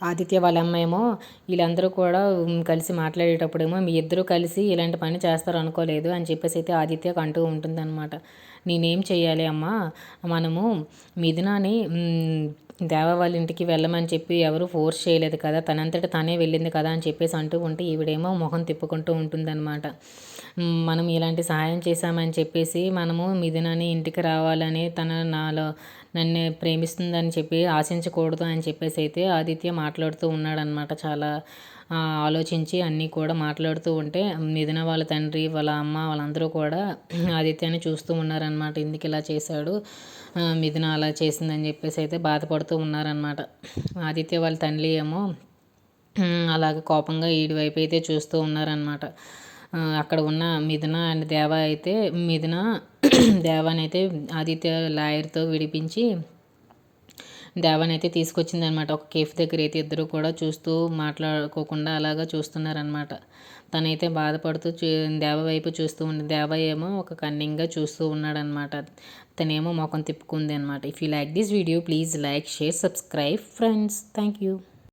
ఆదిత్య వాళ్ళ అమ్మేమో వీళ్ళందరూ కూడా కలిసి మాట్లాడేటప్పుడేమో మీ ఇద్దరు కలిసి ఇలాంటి పని చేస్తారు అనుకోలేదు అని చెప్పేసి అయితే ఆదిత్యకు అంటూ ఉంటుందన్నమాట. నేనేం చేయాలి అమ్మా? మనము మిథునాని దేవ వాళ్ళ ఇంటికి వెళ్ళమని చెప్పి ఎవరు ఫోర్స్ చేయలేదు కదా తనంతట తనే వెళ్ళింది కదా అని చెప్పేసి అంటూ ఉంటే ఈవిడేమో మొహం తిప్పుకుంటూ ఉంటుందన్నమాట. మనం ఇలాంటి సహాయం చేశామని చెప్పేసి మనము మిథునాని ఇంటికి రావాలని తన నాలో నన్ను ప్రేమిస్తుందని చెప్పి ఆశించకూడదు అని చెప్పేసి అయితే ఆదిత్య మాట్లాడుతూ ఉన్నాడనమాట చాలా. ఆలోచించి అన్నీ కూడా మాట్లాడుతూ ఉంటే మిథున వాళ్ళ తండ్రి వాళ్ళ అమ్మ వాళ్ళందరూ కూడా ఆదిత్యాన్ని చూస్తూ ఉన్నారనమాట ఎందుకు ఇలా చేశాడు? మిథున అలా చేసిందని చెప్పేసి అయితే బాధపడుతూ ఉన్నారనమాట ఆదిత్య వాళ్ళ తండ్రి ఏమో అలాగ కోపంగా ఈడి వైపు అయితే చూస్తూ ఉన్నారనమాట అక్కడ ఉన్న మిథున అండ్ దేవా అయితే మిథున దేవాని అయితే ఆదిత్య లాయర్తో విడిపించి దేవాని అయితే తీసుకొచ్చింది అనమాట ఒక కేఫ్ దగ్గర అయితే ఇద్దరు కూడా చూస్తూ మాట్లాడుకోకుండా అలాగా చూస్తున్నారనమాట. తనైతే బాధపడుతూ దేవ వైపు చూస్తూ ఉంది దేవ ఏమో ఒక కన్నింగ్గా చూస్తూ ఉన్నాడనమాట. తనేమో మొఖం తిప్పుకుంది అనమాట. If you like this video please like share subscribe friends thank you